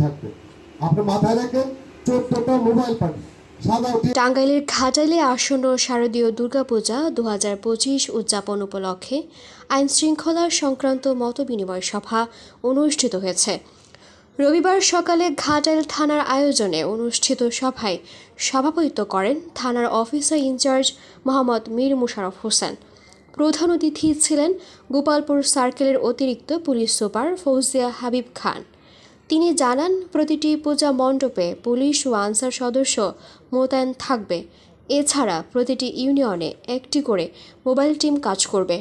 থাকবে। মাথায় রাখেন, চোদ্দটা মোবাইল টাঙ্গাইলের ঘাটাইলে আসন্ন শারদীয় দুর্গাপূজা দু হাজার পঁচিশ উদযাপন উপলক্ষে আইন শৃঙ্খলা সংক্রান্ত মতবিনিময় সভা অনুষ্ঠিত হয়েছে। রবিবার সকালে ঘাটাইল থানার আয়োজনে অনুষ্ঠিত সভায় সভাপতিত্ব করেন থানার officer in charge Mohammad Mir Musharraf Hossain. প্রধান অতিথি ছিলেন গোপালপুর সার্কেলের অতিরিক্ত পুলিশ সুপার ফৌজিয়া হাবিব খান। তিনি জানান, প্রতিটি পূজা মণ্ডপে পুলিশ ও আনসার সদস্য মোতায়েন থাকবে। এছাড়া প্রতিটি ইউনিয়নে একটি করে মোবাইল টিম কাজ করবে।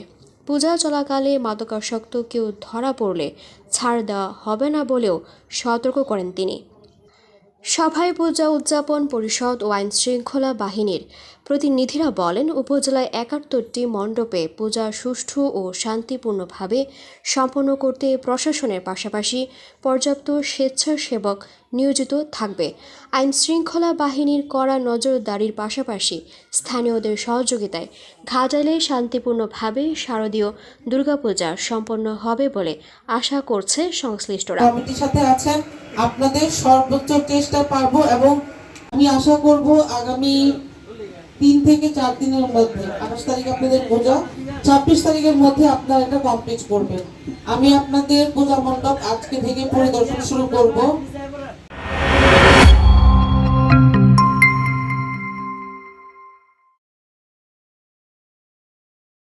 পূজা চলাকালে মাদকাসক্ত কেউ ধরা পড়লে ছাড় দেওয়া হবে না বলেও সতর্ক করেন তিনি। সভায় পূজা, উদযাপন, পরিষদ ও আইন শৃঙ্খলা বাহিনীর প্রতিনিধিরা বলেন, উপজেলায় একাত্তরটি মণ্ডপে পূজা সুষ্ঠু ও শান্তিপূর্ণভাবে সম্পন্ন করতে প্রশাসনের পাশাপাশি পর্যাপ্ত স্বেচ্ছাসেবক নিয়োজিত থাকবে। আইন শৃঙ্খলা বাহিনীর কড়া নজরদারির পাশাপাশি স্থানীয়দের সহযোগিতায় ঘাটালে শান্তিপূর্ণভাবে শারদীয় দুর্গাপূজা সম্পন্ন হবে বলে আশা করছে সংশ্লিষ্টরা। সাথে আছেন আপনাদের সর্বোচ্চ চেষ্টা পারব এবং আমি আশা করব আগামী তিন থেকে চার দিনের মধ্যে, আঠাশ তারিখ আপনাদের পূজা, ছাব্বিশ তারিখের মধ্যে আপনারা এটা কমপ্লিট করবেন। আমি আপনাদের পূজা মণ্ডপ আজকে থেকে পরিদর্শন শুরু করব।